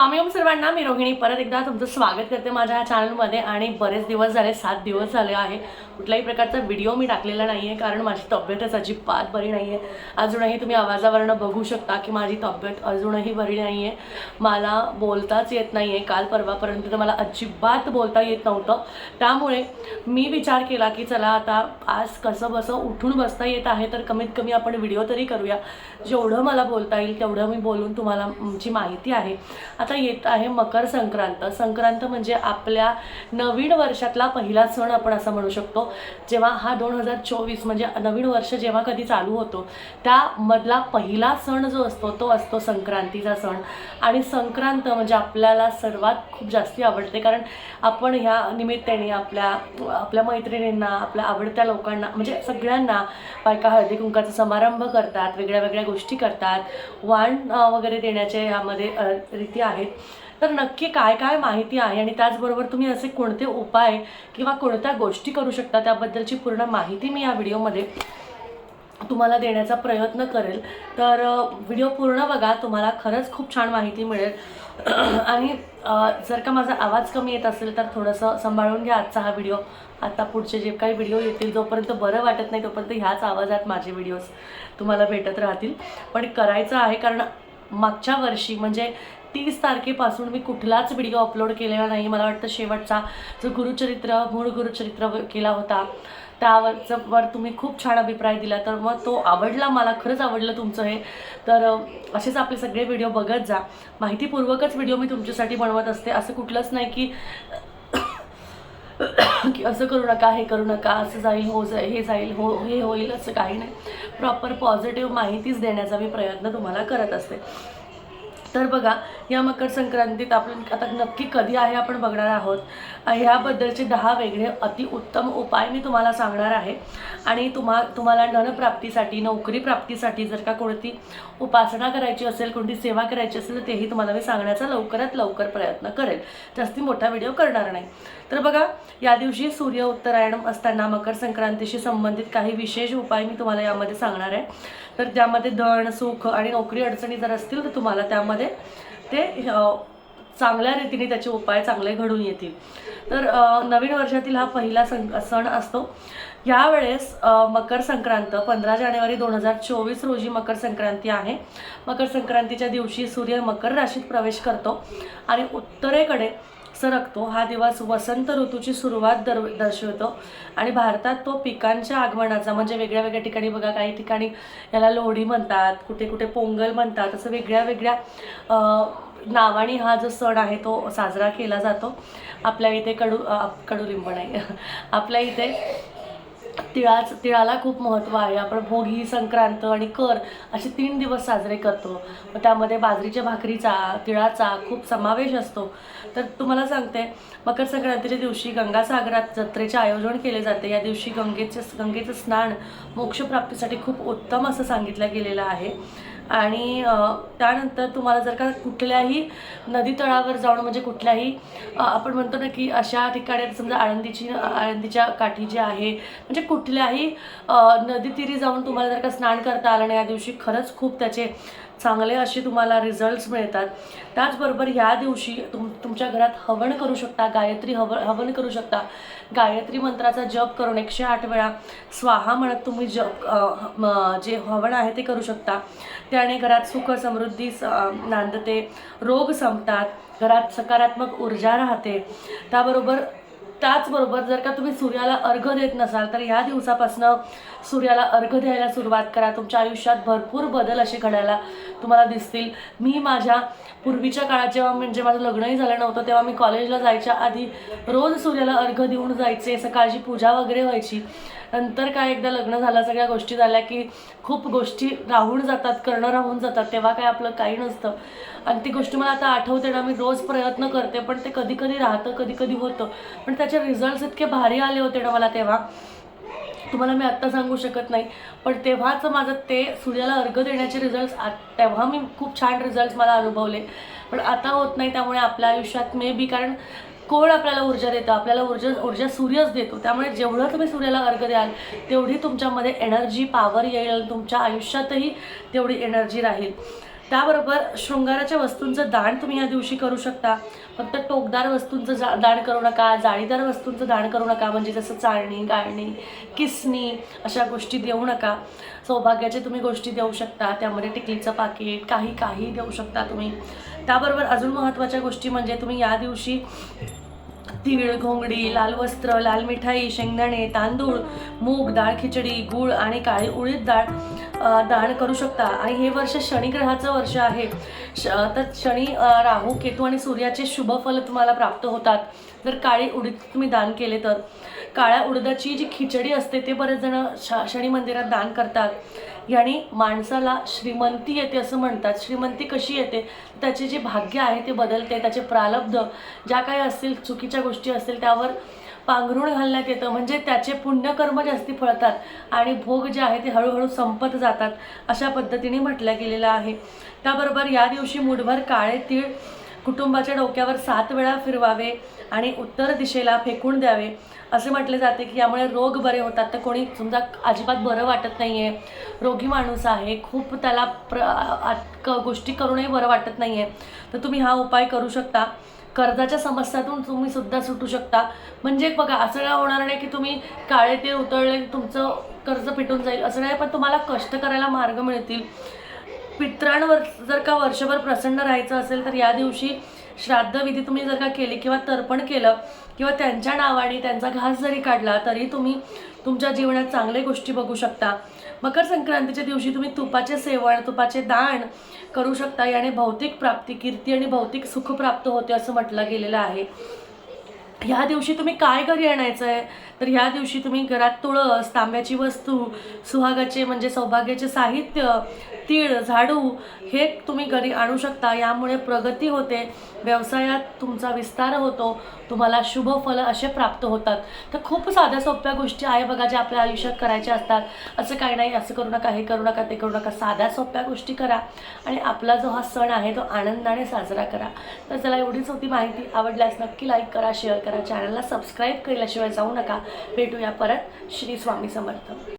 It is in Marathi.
आम्ही सर्वांना मी रोहिणी. परत एकदा तुमचं स्वागत करते माझ्या ह्या चॅनलमध्ये आणि बरेच दिवस झाले सात दिवस झाले आहे. कुठल्याही प्रकारचा व्हिडिओ मी टाकलेला नाही आहे कारण माझी तब्येतच अजिबात बरी नाही आहे अजूनही तुम्ही आवाजावरनं बघू शकता की माझी तब्येत अजूनही बरी नाही आहे मला बोलताच येत नाही आहे काल परवापर्यंत तर मला अजिबात बोलता येत नव्हतं. त्यामुळे मी विचार केला की चला आता आज कसं बसं उठून बसता येत आहे तर कमीत कमी आपण व्हिडिओ तरी करूया. जेवढं मला बोलता येईल तेवढं मी बोलून तुम्हाला जी माहिती आहे. आता येत आहे मकर संक्रांत. संक्रांत म्हणजे आपल्या नवीन वर्षातला पहिला सण आपण असं म्हणू शकतो. जेव्हा हा दोन हजार चोवीस म्हणजे नवीन वर्ष जेव्हा कधी चालू होतो त्यामधला पहिला सण जो असतो तो असतो संक्रांतीचा सण. आणि संक्रांत म्हणजे आपल्याला सर्वात खूप जास्ती आवडते कारण आपण ह्या निमित्ताने आपल्या आपल्या मैत्रिणींना आपल्या आवडत्या लोकांना म्हणजे सगळ्यांना बायका हळदी कुंकाचा समारंभ करतात वेगळ्या वेगळ्या गोष्टी करतात. वाण वगैरे देण्याचे यामध्ये रीती आहेत तर नक्की काय काय माहिती आहे आणि त्याचबरोबर तुम्ही असे कोणते उपाय किंवा कोणत्या गोष्टी करू शकता त्याबद्दलची पूर्ण माहिती मी या व्हिडिओमध्ये तुम्हाला देण्याचा प्रयत्न करेल. तर व्हिडिओ पूर्ण बघा तुम्हाला खरंच खूप छान माहिती मिळेल. आणि जर का माझा आवाज कमी येत असेल तर थोडंसं सांभाळून घ्या आजचा हा व्हिडिओ. आता पुढचे जे काही व्हिडिओ येतील जोपर्यंत बरं वाटत नाही तोपर्यंत ह्याच आवाजात माझे व्हिडिओज तुम्हाला भेटत राहतील. पण करायचं आहे कारण मागच्या वर्षी म्हणजे तीस तारखेपासून मी कुठलाच व्हिडिओ अपलोड केलेला नाही. मला वाटतं शेवटचा जो गुरुचरित्र मूळ गुरुचरित्र केला होता त्यावरचं वर तुम्ही खूप छान अभिप्राय दिला. तर मग तो आवडला मला खरंच आवडलं तुमचं हे. तर असेच आपले सगळे व्हिडिओ बघत जा. माहितीपूर्वकच व्हिडिओ मी तुमच्यासाठी बनवत असते. असं कुठलंच नाही की की असं करू नका हे करू नका असं जाईल हो जाईल हे जाईल हो हे होईल असं काही नाही. प्रॉपर पॉझिटिव्ह माहितीच देण्याचा मी प्रयत्न तुम्हाला करत असते. तर बघा या मकर संक्रांतीत आपण आता नक्की कधी आहे आपण बघणार आहोत? ह्याबद्दलचे दहा वेगळे अतिउत्तम उपाय मी तुम्हाला सांगणार आहे. आणि तुम्हा तुम्हाला धनप्राप्तीसाठी नोकरी प्राप्तीसाठी जर का कोणती उपासना करायची असेल कोणती सेवा करायची असेल तर तेही तुम्हाला मी सांगण्याचा लवकरात लवकर प्रयत्न करेल. जास्ती मोठा व्हिडिओ करणार नाही. तर बघा या दिवशी सूर्य उत्तरायण असताना मकर संक्रांतीशी संबंधित काही विशेष उपाय मी तुम्हाला यामध्ये सांगणार आहे. तर ज्यामध्ये धन सुख आणि नोकरी अडचणी जर असतील तर तुम्हाला त्यामध्ये ते चांगल्या रीतीने त्याचे उपाय चांगले घडून येतील. तर नवीन वर्षातील हा पहिला सं सण असतो. यावेळेस मकर संक्रांत पंधरा जानेवारी दोन हजार चोवीस रोजी मकर संक्रांती आहे. मकर संक्रांतीच्या दिवशी सूर्य मकर राशीत प्रवेश करतो आणि उत्तरेकडे सरकतो हा दिवस वसंत ऋतूची सुरुवात दर दर्शवतो. आणि भारतात तो पिकांच्या आगमनाचा म्हणजे वेगळ्या वेगळ्या ठिकाणी बघा काही ठिकाणी याला लोढी म्हणतात कुठे कुठे पोंगल म्हणतात असं वेगळ्या वेगळ्या अ, नावाने हा जो सण आहे तो साजरा केला जातो. आपल्या इथे कडू कडुलिंब नाही. आपल्या इथे तिळाच तिळाला खूप महत्त्व आहे. आपण भोगी संक्रांत आणि कर असे तीन दिवस साजरे करतो. मग त्यामध्ये बाजरीच्या भाकरीचा तिळाचा खूप समावेश असतो. तर तुम्हाला सांगते मकर संक्रांतीच्या दिवशी गंगासागरात जत्रेचे आयोजन केले जाते. या दिवशी गंगेचे गंगेचं स्नान मोक्षप्राप्तीसाठी खूप उत्तम असं सांगितलं गेलेलं आहे. आणि त्यानंतर तुम्हाला जर का कुठल्याही नदी तळावर जाऊन म्हणजे कुठल्याही आपण म्हणतो ना की अशा ठिकाणी समजा आळंदीची आळंदीच्या काठी जी आहे म्हणजे कुठल्याही नदीतिरी नदीतीरी जाऊन तुम्हाला जर का स्नान करता आलं नाही या दिवशी खरंच खूप त्याचे चांगले असे तुम्हाला रिझल्ट्स मिळतात. त्याचबरोबर ह्या दिवशी तुम तुमच्या घरात हवन करू शकता गायत्री हव हवन करू शकता. गायत्री मंत्राचा जप करून एकशे आठ वेळा स्वाहा म्हणत तुम्ही जप जे हवन आहे ते करू शकता. त्याने घरात सुख समृद्धी स- नांदते. रोग संपतात. घरात सकारात्मक ऊर्जा राहते. त्याबरोबर त्याचबरोबर जर का तुम्ही सूर्याला अर्घ देत नसाल तर ह्या दिवसापासनं सूर्याला अर्घ द्यायला सुरुवात करा. तुमच्या आयुष्यात भरपूर बदल असे घडायला तुम्हाला दिसतील. मी माझ्या पूर्वीच्या काळात जेव्हा म्हणजे माझं लग्नही झालं नव्हतं तेव्हा मी कॉलेजला जायच्या आधी रोज सूर्याला अर्घ देऊन जायचे सकाळची पूजा वगैरे व्हायची. नंतर काय एकदा लग्न झालं सगळ्या गोष्टी झाल्या की खूप गोष्टी राहून जातात करणं राहून जातात तेव्हा काय आपलं काही नसतं. आणि ती गोष्ट मला आता आठवते ना मी रोज प्रयत्न करते पण ते कधी कधी राहतं कधी कधी होतं. पण त्याचे रिझल्ट्स इतके भारी आले होते ना मला तेव्हा. तुम्हाला मी आत्ता सांगू शकत नाही. पण तेव्हाच माझं ते सूर्याला अर्घ देण्याचे रिझल्ट्स तेव्हा मी खूप छान रिझल्ट्स मला अनुभवले. पण आता होत नाही त्यामुळे आपल्या आयुष्यात मे बी कारण कोण आपल्याला ऊर्जा देतं आपल्याला ऊर्जा ऊर्जा सूर्यच देतो. त्यामुळे जेवढं तुम्ही सूर्याला अर्घ द्याल तेवढी तुमच्यामध्ये एनर्जी पॉवर येईल तुमच्या आयुष्यातही तेवढी एनर्जी राहील. त्याबरोबर शृंगाराच्या वस्तूंचं दान तुम्ही या दिवशी करू शकता. फक्त टोकदार वस्तूंचं जा दान करू नका जाळीदार वस्तूंचं दान करू नका म्हणजे जसं चाळणी गाळणी किसणी अशा गोष्टी देऊ नका. सौभाग्याचे तुम्ही गोष्टी देऊ शकता त्यामध्ये टिकलीचं पाकिट काही काही देऊ शकता तुम्ही. त्याबरोबर अजून महत्त्वाच्या गोष्टी म्हणजे तुम्ही या दिवशी तीळ घोंगडी लाल वस्त्र लाल मिठाई शेंगदाणे तांदूळ मूग डाळ खिचडी गूळ आणि काळी उडीद डाळ दान करू शकता. आणि हे वर्ष शनिग्रहाचं वर्ष आहे. श तर शनी राहू केतू आणि सूर्याचे शुभ फल तुम्हाला प्राप्त होतात. जर काळी उडीद तुम्ही दान केले तर. काळ्या उडदाची जी खिचडी असते ते बरेच जण श शनी मंदिरात दान करतात. याने माणसाला श्रीमंती येते असं म्हणतात. श्रीमंती कशी येते? त्याचे जे भाग्य आहे ते बदलते त्याचे प्रारब्ध ज्या काही असतील चुकीच्या गोष्टी असतील त्यावर पांघरुण घालण्यात येतं. म्हणजे त्याचे पुण्यकर्म जास्ती फळतात आणि भोग जे आहे ते हळूहळू संपत जातात अशा पद्धतीने म्हटलं गेलेलं आहे. त्याबरोबर या दिवशी मुठभर काळे तीळ कुटुंबाच्या डोक्यावर सात वेळा फिरवावे आणि उत्तर दिशेला फेकून द्यावे. असे म्हटले जाते की यामुळे रोग बरे होतात. तर कोणी समजा अजिबात बरं वाटत नाही आहे रोगी माणूस आहे. खूप त्याला प्र क- गोष्टी करूनही बरं वाटत नाही आहे तर तुम्ही हा उपाय करू शकता. कर्जाच्या समस्यातून तुम्ही सुद्धा सुटू शकता. म्हणजे बघा असं काय होणार नाही की तुम्ही काळे ते उतरले तुमचं कर्ज पिटून जाईल. असं नाही पण तुम्हाला कष्ट करायला मार्ग मिळतील. पित्रांवर जर का वर्षभर प्रसन्न राहायचं असेल तर या दिवशी श्राद्धविधी तुम्ही जर का केली किंवा तर्पण केलं किंवा त्यांच्या नावाने त्यांचा घास जरी काढला तरी तुम्ही तुमच्या जीवनात चांगल्या गोष्टी बघू शकता. मकर संक्रांतीच्या दिवशी तुम्ही तुपाचे सेवन तुपाचे दान करू शकता. याने भौतिक प्राप्ती कीर्ती आणि भौतिक सुख प्राप्त होते असं म्हटलं गेलेलं आहे. ह्या दिवशी तुम्ही काय घरी आणायचं आहे तर ह्या दिवशी तुम्ही घरात तुळस तांब्याची वस्तू सुहागाचे म्हणजे सौभाग्याचे साहित्य तीळ झाडू हे तुम्ही घरी आणू शकता. यामुळे प्रगती होते. व्यवसायात तुमचा विस्तार होतो. तुम्हाला शुभ फल असे प्राप्त होतात. तर खूप साध्या सोप्या गोष्टी आहे बघा ज्या आपल्या आयुष्यात करायच्या असतात. असं काही नाही असं करू नका हे करू नका ते करू नका. साध्या सोप्या गोष्टी करा. आणि आपला जो हा सण आहे तो आनंदाने साजरा करा. तर चला एवढीच होती माहिती. आवडल्यास नक्की लाईक करा शेअर करा. चॅनलला सबस्क्राईब केल्याशिवाय जाऊ नका. भेटूया परत. श्री स्वामी समर्थ.